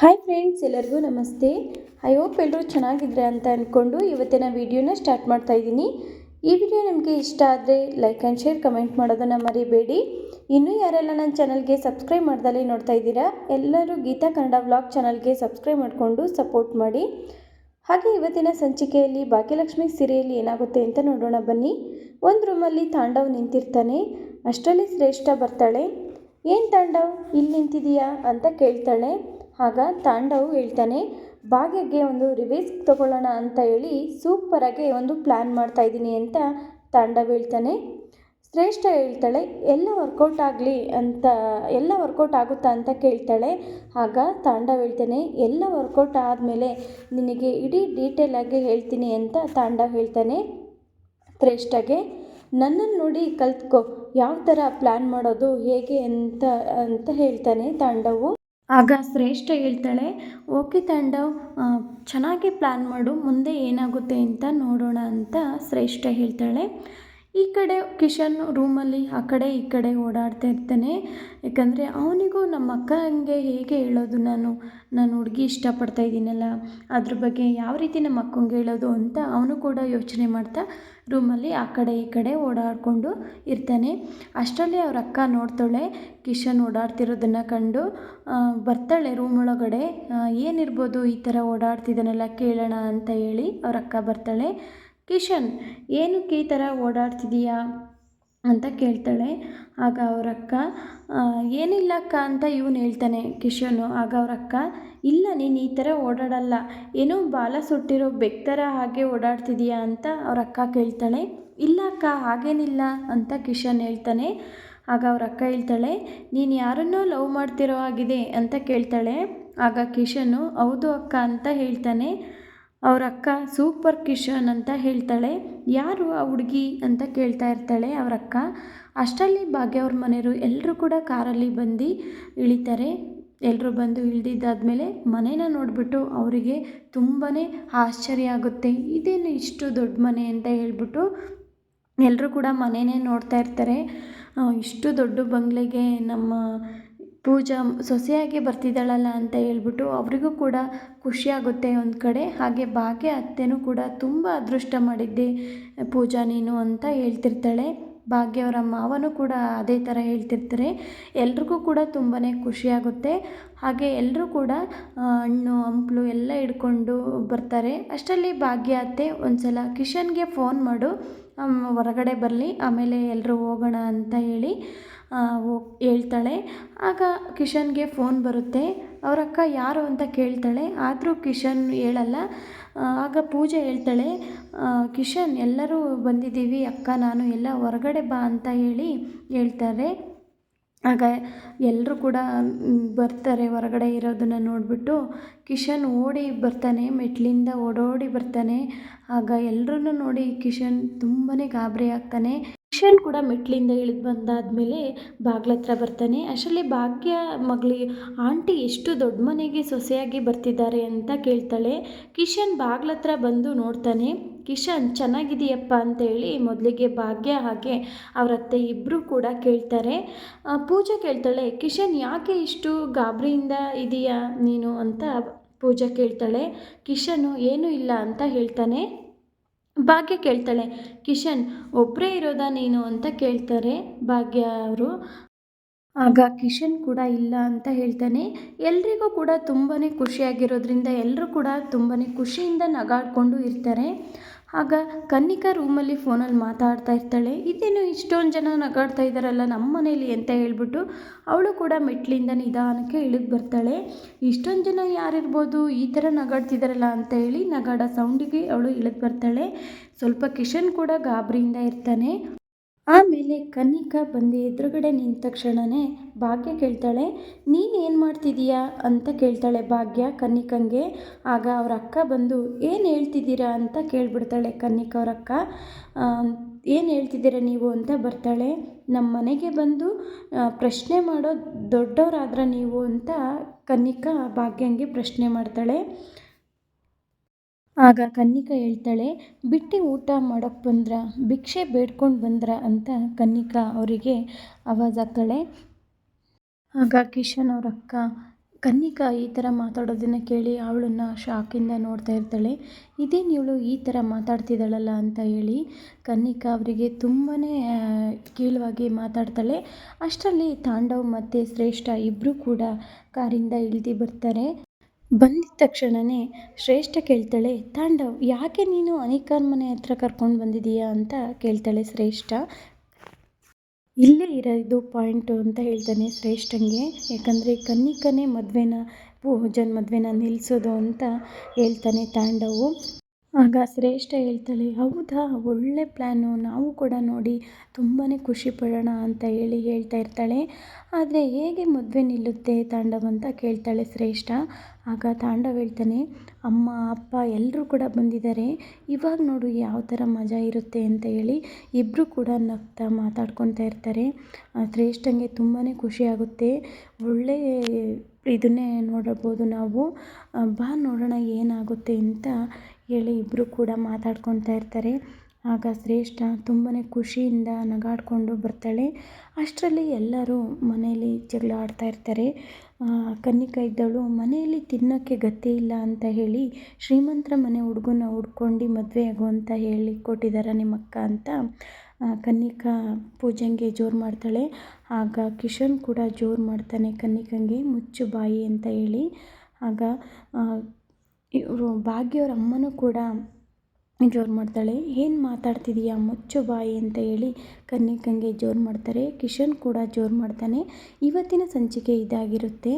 Hi friends ಎಲ್ಲರಿಗೂ ನಮಸ್ತೆ. I hope ಎಲ್ಲರೂ ಚೆನ್ನಾಗಿದ್ರೆ ಅಂತ ಅಂದ್ಕೊಂಡು ಇವತ್ತಿನ ವಿಡಿಯೋನ ಸ್ಟಾರ್ಟ್ ಮಾಡ್ತಾ ಇದ್ದೀನಿ. ಈ ವಿಡಿಯೋ ನಿಮಗೆ ಇಷ್ಟ ಆದರೆ ಲೈಕ್ ಆ್ಯಂಡ್ ಶೇರ್ ಕಮೆಂಟ್ ಮಾಡೋದನ್ನು ಮರಿಬೇಡಿ. ಇನ್ನೂ ಯಾರೆಲ್ಲ ನನ್ನ ಚಾನಲ್ಗೆ ಸಬ್ಸ್ಕ್ರೈಬ್ ಮಾಡ್ದಲ್ಲಿ ನೋಡ್ತಾ ಇದ್ದೀರಾ, ಎಲ್ಲರೂ ಗೀತಾ ಕನ್ನಡ ವ್ಲಾಗ್ ಚಾನಲ್ಗೆ ಸಬ್ಸ್ಕ್ರೈಬ್ ಮಾಡಿಕೊಂಡು ಸಪೋರ್ಟ್ ಮಾಡಿ. ಹಾಗೆ ಇವತ್ತಿನ ಸಂಚಿಕೆಯಲ್ಲಿ ಭಾಗ್ಯಲಕ್ಷ್ಮಿ ಸೀರೆಯಲ್ಲಿ ಏನಾಗುತ್ತೆ ಅಂತ ನೋಡೋಣ ಬನ್ನಿ. ಒಂದು ರೂಮಲ್ಲಿ ತಾಂಡವ್ ನಿಂತಿರ್ತಾನೆ, ಅಷ್ಟರಲ್ಲಿ ಶ್ರೇಷ್ಠ ಬರ್ತಾಳೆ. ಏನು ತಾಂಡವ್, ಇಲ್ಲಿ ನಿಂತಿದೀಯಾ ಅಂತ ಕೇಳ್ತಾಳೆ. ಆಗ ತಾಂಡವ್ ಹೇಳ್ತಾನೆ ಭಾಗ್ಯಗೆ ಒಂದು ರಿವೇಸ್ ತಗೊಳ್ಳೋಣ ಅಂತ ಹೇಳಿ ಸೂಪರಾಗಿ ಒಂದು ಪ್ಲ್ಯಾನ್ ಮಾಡ್ತಾ ಇದ್ದೀನಿ ಅಂತ ತಾಂಡವ್ ಹೇಳ್ತಾನೆ. ಶ್ರೇಷ್ಠ ಹೇಳ್ತಾಳೆ, ಎಲ್ಲ ವರ್ಕೌಟ್ ಆಗಲಿ ಅಂತ, ಎಲ್ಲ ವರ್ಕೌಟ್ ಆಗುತ್ತಾ ಅಂತ ಕೇಳ್ತಾಳೆ. ಆಗ ತಾಂಡವ್ ಹೇಳ್ತಾನೆ, ಎಲ್ಲ ವರ್ಕೌಟ್ ಆದಮೇಲೆ ನಿನಗೆ ಇಡೀ ಡೀಟೇಲಾಗಿ ಹೇಳ್ತೀನಿ ಅಂತ ತಾಂಡವ್ ಹೇಳ್ತಾನೆ. ಶ್ರೇಷ್ಠಗೆ ನನ್ನನ್ನು ನೋಡಿ ಕಲ್ತ್ಕೊ ಯಾವ ಥರ ಪ್ಲ್ಯಾನ್ ಮಾಡೋದು, ಹೇಗೆ ಅಂತ ಅಂತ ಹೇಳ್ತಾನೆ ತಾಂಡವು. ಆಗ ಶ್ರೇಷ್ಠ ಹೇಳ್ತಾಳೆ, ಓಕೆ ತಾಂಡವ್ ಚೆನ್ನಾಗಿ ಪ್ಲ್ಯಾನ್ ಮಾಡು, ಮುಂದೆ ಏನಾಗುತ್ತೆ ಅಂತ ನೋಡೋಣ ಅಂತ ಶ್ರೇಷ್ಠ ಹೇಳ್ತಾಳೆ. ಈ ಕಡೆ ಕಿಶನ್ ರೂಮಲ್ಲಿ, ಆ ಕಡೆ ಈ ಕಡೆ ಓಡಾಡ್ತಾ ಇರ್ತಾನೆ. ಯಾಕಂದರೆ ಅವನಿಗೂ ನಮ್ಮ ಅಕ್ಕಂಗೆ ಹೇಗೆ ಹೇಳೋದು ನಾನು ನಾನು ಹುಡುಗಿ ಇಷ್ಟಪಡ್ತಾ ಇದ್ದೀನಲ್ಲ, ಅದ್ರ ಬಗ್ಗೆ ಯಾವ ರೀತಿ ನಮ್ಮ ಅಕ್ಕಂಗೆ ಹೇಳೋದು ಅಂತ ಅವನು ಕೂಡ ಯೋಚನೆ ಮಾಡ್ತಾ ರೂಮಲ್ಲಿ ಆ ಕಡೆ ಈ ಕಡೆ ಓಡಾಡಿಕೊಂಡು ಇರ್ತಾನೆ. ಅಷ್ಟರಲ್ಲಿ ಅವ್ರ ಅಕ್ಕ ನೋಡ್ತಾಳೆ, ಕಿಶನ್ ಓಡಾಡ್ತಿರೋದನ್ನು ಕಂಡು ಬರ್ತಾಳೆ ರೂಮ್ ಒಳಗಡೆ ಏನಿರ್ಬೋದು ಈ ಥರ ಓಡಾಡ್ತಿದ್ದಾನೆಲ್ಲ ಕೇಳೋಣ ಅಂತ ಹೇಳಿ ಅವ್ರ ಅಕ್ಕ ಬರ್ತಾಳೆ. ಕಿಶನ್ ಏನಕ್ಕೆ ಈ ಥರ ಓಡಾಡ್ತಿದ್ದೀಯಾ ಅಂತ ಕೇಳ್ತಾಳೆ. ಆಗ ಅವರಕ್ಕ ಏನಿಲ್ಲ ಅಕ್ಕ ಅಂತ ಇವನು ಹೇಳ್ತಾನೆ ಕಿಶನು ಆಗ ಅವರಕ್ಕ ಇಲ್ಲ, ನೀನು ಈ ಥರ ಓಡಾಡಲ್ಲ. ಏನೋ ಬಾಲ ಸುಟ್ಟಿರೋ ಬೆಕ್ ಥರ ಹಾಗೆ ಓಡಾಡ್ತಿದೀಯಾ? ಅಂತ ಅವ್ರ ಕೇಳ್ತಾಳೆ. ಇಲ್ಲ ಅಕ್ಕ, ಹಾಗೇನಿಲ್ಲ, ಅಂತ ಕಿಶನ್ ಹೇಳ್ತಾನೆ. ಆಗ ಅವ್ರ ಅಕ್ಕ ಹೇಳ್ತಾಳೆ, ನೀನು ಯಾರನ್ನೋ ಲವ್ ಮಾಡ್ತಿರೋ ಆಗಿದೆ ಅಂತ ಕೇಳ್ತಾಳೆ. ಆಗ ಕಿಶನು ಹೌದು ಅಕ್ಕ, ಅಂತ ಹೇಳ್ತಾನೆ. ಅವ್ರ ಅಕ್ಕ ಸೂಪರ್ ಕಿಶನ್ ಅಂತ ಹೇಳ್ತಾಳೆ. ಯಾರು ಆ ಹುಡುಗಿ ಅಂತ ಕೇಳ್ತಾ ಇರ್ತಾಳೆ ಅವ್ರ ಅಕ್ಕ. ಅಷ್ಟರಲ್ಲಿ ಭಾಗ್ಯ ಅವ್ರ ಮನೆಯವರು ಎಲ್ಲರೂ ಕೂಡ ಕಾರಲ್ಲಿ ಬಂದು ಇಳಿತಾರೆ. ಎಲ್ಲರೂ ಬಂದು ಇಳಿದಿದ್ದಾದಮೇಲೆ ಮನೇನ ನೋಡಿಬಿಟ್ಟು ಅವರಿಗೆ ತುಂಬಾ ಆಶ್ಚರ್ಯ ಆಗುತ್ತೆ. ಇದೇನು ಇಷ್ಟು ದೊಡ್ಡ ಮನೆ ಅಂತ ಹೇಳ್ಬಿಟ್ಟು ಎಲ್ಲರೂ ಕೂಡ ಮನೆಯೇ ನೋಡ್ತಾ ಇರ್ತಾರೆ. ಇಷ್ಟು ದೊಡ್ಡ ಬಂಗ್ಲೆಗೆ ನಮ್ಮ ಪೂಜಾ ಸೊಸೆಯಾಗಿ ಬರ್ತಿದ್ದಾಳಲ್ಲ ಅಂತ ಹೇಳ್ಬಿಟ್ಟು ಅವರಿಗೂ ಕೂಡ ಖುಷಿಯಾಗುತ್ತೆ ಒಂದು ಕಡೆ. ಹಾಗೆ ಭಾಗ್ಯ ಅತ್ತೆನೂ ಕೂಡ ತುಂಬ ಅದೃಷ್ಟ ಮಾಡಿದ್ದೆ, ಪೂಜಾ ನೀನು ಅಂತ ಹೇಳ್ತಿರ್ತಾಳೆ. ಭಾಗ್ಯ ಅವರ ಮಾವನೂ ಕೂಡ ಅದೇ ಥರ ಹೇಳ್ತಿರ್ತಾರೆ. ಎಲ್ರಿಗೂ ಕೂಡ ತುಂಬಾ ಖುಷಿಯಾಗುತ್ತೆ ಹಾಗೆ ಎಲ್ಲರೂ ಕೂಡ ಹಣ್ಣು, ಹಂಪ್ಲು ಎಲ್ಲ ಹಿಡ್ಕೊಂಡು ಬರ್ತಾರೆ. ಅಷ್ಟರಲ್ಲಿ ಭಾಗ್ಯ ಅತ್ತೆ ಒಂದು ಸಲ ಕಿಶನ್ಗೆ ಫೋನ್ ಮಾಡು ಹೊರಗಡೆ ಬರಲಿ, ಆಮೇಲೆ ಎಲ್ಲರೂ ಹೋಗೋಣ ಅಂತ ಹೇಳಿ. ಹೇಳ್ತಾಳೆ. ಆಗ ಕಿಶನ್ಗೆ ಫೋನ್ ಬರುತ್ತೆ. ಅವ್ರ ಅಕ್ಕ ಯಾರು ಅಂತ ಕೇಳ್ತಾಳೆ. ಆದರೂ ಕಿಶನ್ ಹೇಳಲ್ಲ. ಆಗ ಪೂಜೆ ಹೇಳ್ತಾಳೆ ಕಿಶನ್, ಎಲ್ಲರೂ ಬಂದಿದ್ದೀವಿ. ಅಕ್ಕ, ನಾನು ಎಲ್ಲ ಹೊರಗಡೆ ಬಾ ಅಂತ ಹೇಳಿ ಹೇಳ್ತಾರೆ. ಆಗ ಎಲ್ಲರೂ ಕೂಡ ಬರ್ತಾರೆ ಹೊರಗಡೆ ಇರೋದನ್ನು ನೋಡಿಬಿಟ್ಟು. ಕಿಶನ್ ಓಡಿ ಬರ್ತಾನೆ, ಮೆಟ್ಲಿಂದ ಓಡೋಡಿ ಬರ್ತಾನೆ. ಆಗ ಎಲ್ಲರನ್ನೂ ನೋಡಿ ಕಿಶನ್ ತುಂಬಾ ಗಾಬರಿ ಆಗ್ತಾನೆ. ಕಿಶನ್ ಕೂಡ ಮೆಟ್ಲಿಂದ ಇಳಿದು ಬಂದಾದಮೇಲೆ ಬಾಗ್ಲತ್ರ ಬರ್ತಾನೆ. ಅಷ್ಟರಲ್ಲಿ ಭಾಗ್ಯ ಮಗಳಿಗೆ ಆಂಟಿ ಎಷ್ಟು ದೊಡ್ಡ ಮನೆಗೆ ಸೊಸೆಯಾಗಿ ಬರ್ತಿದ್ದಾರೆ ಅಂತ ಕೇಳ್ತಾಳೆ. ಕಿಶನ್ ಬಾಗ್ಲತ್ರ ಬಂದು ನೋಡ್ತಾನೆ. ಕಿಶನ್ ಚೆನ್ನಾಗಿದೆಯಪ್ಪ ಅಂತೇಳಿ ಮೊದಲಿಗೆ ಭಾಗ್ಯ ಹಾಗೆ ಅವರ ಅತ್ತೆ ಇಬ್ಬರು ಕೂಡ ಕೇಳ್ತಾರೆ. ಪೂಜಾ ಕೇಳ್ತಾಳೆ, ಕಿಶನ್, ಯಾಕೆ ಇಷ್ಟು ಗಾಬರಿಯಿಂದ ಇದೆಯಾ ನೀನು? ಅಂತ ಪೂಜಾ ಕೇಳ್ತಾಳೆ. ಕಿಶನು, ಏನೂ ಇಲ್ಲ ಅಂತ ಹೇಳ್ತಾನೆ. ಭಾಗ್ಯ ಕೇಳ್ತಾಳೆ. ಕಿಶನ್ ಒಬ್ಬರೇ ಇರೋದಾ ನೀನು ಅಂತ ಕೇಳ್ತಾರೆ ಭಾಗ್ಯ ಅವರು. ಆಗ ಕಿಶನ್ ಕೂಡ ಇಲ್ಲ ಅಂತ ಹೇಳ್ತಾನೆ. ಎಲ್ರಿಗೂ ಕೂಡ ತುಂಬಾ ಖುಷಿಯಾಗಿರೋದ್ರಿಂದ ಎಲ್ಲರೂ ಕೂಡ ತುಂಬಾ ಖುಷಿಯಿಂದ ನಗಾಡ್ಕೊಂಡು ಇರ್ತಾರೆ. ಆಗ ಕನ್ನಿಕಾ ರೂಮಲ್ಲಿ ಫೋನಲ್ಲಿ ಮಾತಾಡ್ತಾ ಇರ್ತಾಳೆ. ಇದೇನು ಇಷ್ಟೊಂದು ಜನ ನಗಾಡ್ತಾ ಇದ್ದಾರಲ್ಲ ನಮ್ಮ ಮನೇಲಿ ಅಂತ ಹೇಳ್ಬಿಟ್ಟು ಅವಳು ಕೂಡ ಮೆಟ್ಲಿಂದ ನಿಧಾನಕ್ಕೆ ಇಳಿದು ಬರ್ತಾಳೆ. ಇಷ್ಟೊಂದು ಜನ ಯಾರಿರ್ಬೋದು? ಈ ಥರ ನಗಾಡ್ತಿದ್ದಾರಲ್ಲ ಅಂತ ಹೇಳಿ ನಗಾಡ ಸೌಂಡಿಗೆ ಅವಳು ಇಳಿದು ಬರ್ತಾಳೆ. ಸ್ವಲ್ಪ ಕಿಶನ್ ಕೂಡ ಗಾಬರಿಯಿಂದ ಇರ್ತಾನೆ. ಆಮೇಲೆ ಕನ್ನಿಕಾ ಬಂದು ಎದುರುಗಡೆ ನಿಂತ ತಕ್ಷಣವೇ ಭಾಗ್ಯ ಕೇಳ್ತಾಳೆ, ನೀನು ಏನು ಮಾಡ್ತಿದ್ದೀಯಾ ಅಂತ ಕೇಳ್ತಾಳೆ ಭಾಗ್ಯ ಕನ್ನಿಕಂಗೆ. ಆಗ ಅವ್ರ ಅಕ್ಕ ಬಂದು, ಏನು ಹೇಳ್ತಿದ್ದೀರಾ? ಅಂತ ಕೇಳಿಬಿಡ್ತಾಳೆ ಕನ್ನಿಕಾ ಅವ್ರ ಅಕ್ಕ. ಏನು ಹೇಳ್ತಿದ್ದೀರಾ ನೀವು? ಅಂತ ಬರ್ತಾಳೆ. ನಮ್ಮ ಮನೆಗೆ ಬಂದು ಪ್ರಶ್ನೆ ಮಾಡೋ ದೊಡ್ಡವರಾದ್ರೆ ನೀವು? ಅಂತ ಕನ್ನಿಕಾ ಭಾಗ್ಯಂಗೆ ಪ್ರಶ್ನೆ ಮಾಡ್ತಾಳೆ. ಆಗ ಕನ್ನಿಕಾ ಹೇಳ್ತಾಳೆ, ಬಿಟ್ಟು ಊಟ ಮಾಡೋಕ್ಕೆ ಬಂದ್ರ? ಭಿಕ್ಷೆ ಬೇಡ್ಕೊಂಡು ಬಂದ್ರ? ಅಂತ ಕನ್ನಿಕಾ ಅವರಿಗೆ ಆವಾಜ್ ಹಾಕ್ತಾಳೆ. ಆಗ ಕಿಶನ್ ಅವ್ರ ಅಕ್ಕ, ಕನ್ನಿಕಾ ಈ ಥರ ಮಾತಾಡೋದನ್ನು ಕೇಳಿ ಅವಳನ್ನು ಶಾಕಿಂದ ನೋಡ್ತಾ ಇರ್ತಾಳೆ. ಇದೇನು ಇವಳು ಈ ಥರ ಮಾತಾಡ್ತಿದ್ದಾಳಲ್ಲ ಅಂತ ಹೇಳಿ ಕನ್ನಿಕಾ ಅವರಿಗೆ ತುಂಬಾ ಕೀಳವಾಗಿ ಮಾತಾಡ್ತಾಳೆ. ಅಷ್ಟರಲ್ಲಿ ತಾಂಡವ್ ಮತ್ತು ಶ್ರೇಷ್ಠ ಇಬ್ಬರೂ ಕೂಡ ಕಾರಿಂದ ಇಳಿದು ಬರ್ತಾರೆ. ಬಂದಿದ ತಕ್ಷಣವೇ ಶ್ರೇಷ್ಠ ಕೇಳ್ತಾಳೆ, ತಾಂಡವ್, ಯಾಕೆ ನೀನು ಅನಿಕಾನ್ ಮನೆ ಹತ್ರ ಕರ್ಕೊಂಡು ಬಂದಿದ್ದೀಯಾ ಅಂತ ಕೇಳ್ತಾಳೆ ಶ್ರೇಷ್ಠ. ಇಲ್ಲೇ ಇರೋದು ಪಾಯಿಂಟು ಅಂತ ಹೇಳ್ತಾನೆ ಶ್ರೇಷ್ಠಂಗೆ. ಯಾಕಂದರೆ ಕನ್ನಿಕನೇ ಮದುವೆನ ಪೂಜನ್ ಮದುವೆನ ನಿಲ್ಲಿಸೋದು ಅಂತ ಹೇಳ್ತಾನೆ ತಾಂಡವು. ಆಗ ಶ್ರೇಷ್ಠ ಹೇಳ್ತಾಳೆ, ಹೌದಾ, ಒಳ್ಳೆ ಪ್ಲ್ಯಾನು ನಾವು ಕೂಡ ನೋಡಿ ತುಂಬಾ ಖುಷಿ ಪಡೋಣ ಅಂತ ಹೇಳಿ ಹೇಳ್ತಾ ಇರ್ತಾಳೆ. ಆದರೆ ಹೇಗೆ ಮದುವೆ ನಿಲ್ಲುತ್ತೆ ತಾಂಡವ್ ಅಂತ ಕೇಳ್ತಾಳೆ ಶ್ರೇಷ್ಠ. ಆಗ ತಾಂಡವ್ ಹೇಳ್ತಾನೆ, ಅಮ್ಮ, ಅಪ್ಪ ಎಲ್ಲರೂ ಕೂಡ ಬಂದಿದ್ದಾರೆ. ಇವಾಗ ನೋಡು ಯಾವ ಥರ ಮಜಾ ಇರುತ್ತೆ ಅಂತ ಹೇಳಿ ಇಬ್ಬರು ಕೂಡ ನಗ್ತಾ ಮಾತಾಡ್ಕೊತಾ ಇರ್ತಾರೆ. ಶ್ರೇಷ್ಠಂಗೆ ತುಂಬಾ ಖುಷಿಯಾಗುತ್ತೆ ಒಳ್ಳೆ ಇದನ್ನೇ ನೋಡಬಹುದು ನಾವು. ಬಾ ನೋಡೋಣ ಏನಾಗುತ್ತೆ ಅಂತ ಹೇಳಿ ಇಬ್ಬರೂ ಕೂಡ ಮಾತಾಡ್ಕೊತಾ ಇರ್ತಾರೆ. ಆಗ ಶ್ರೇಷ್ಠ ತುಂಬಾ ಖುಷಿಯಿಂದ ನಗಾಡಿಕೊಂಡು ಬರ್ತಾಳೆ. ಅಷ್ಟರಲ್ಲಿ ಎಲ್ಲರೂ ಮನೆಯಲ್ಲಿ ಜಗಳ ಆಡ್ತಾ ಇರ್ತಾರೆ ಕನ್ನಿಕಾ ಇದ್ದವಳು ಮನೆಯಲ್ಲಿ ತಿನ್ನೋಕ್ಕೆ ಗತಿ ಇಲ್ಲ ಅಂತ ಹೇಳಿ, ಶ್ರೀಮಂತರ ಮನೆ ಹುಡುಗನ ಹುಡ್ಕೊಂಡು ಮದುವೆ ಆಗು ಅಂತ ಹೇಳಿ ಕೊಟ್ಟಿದ್ದಾರೆ ನಿಮ್ಮಕ್ಕ ಅಂತ? ಕನ್ನಿಕಾ ಪೂಜೆಗೆ ಜೋರು ಮಾಡ್ತಾಳೆ. ಆಗ ಕಿಶನ್ ಕೂಡ ಜೋರು ಮಾಡ್ತಾನೆ ಕನ್ನಿಕಂಗೆ, ಮುಚ್ಚು ಬಾಯಿ ಅಂತ ಹೇಳಿ. ಆಗ ಇವರು ಭಾಗ್ಯವ್ರ ಅಮ್ಮನೂ ಕೂಡ ಜೋರು ಮಾಡ್ತಾಳೆ. ಏನು ಮಾತಾಡ್ತಿದೀಯಾ? ಮುಚ್ಚು ಬಾಯಿ ಅಂತ ಹೇಳಿ ಕನ್ನಿಕಂಗೆ ಜೋರು ಮಾಡ್ತಾರೆ. ಕಿಶನ್ ಕೂಡ ಜೋರು ಮಾಡ್ತಾನೆ. ಇವತ್ತಿನ ಸಂಚಿಕೆ ಇದಾಗಿರುತ್ತೆ.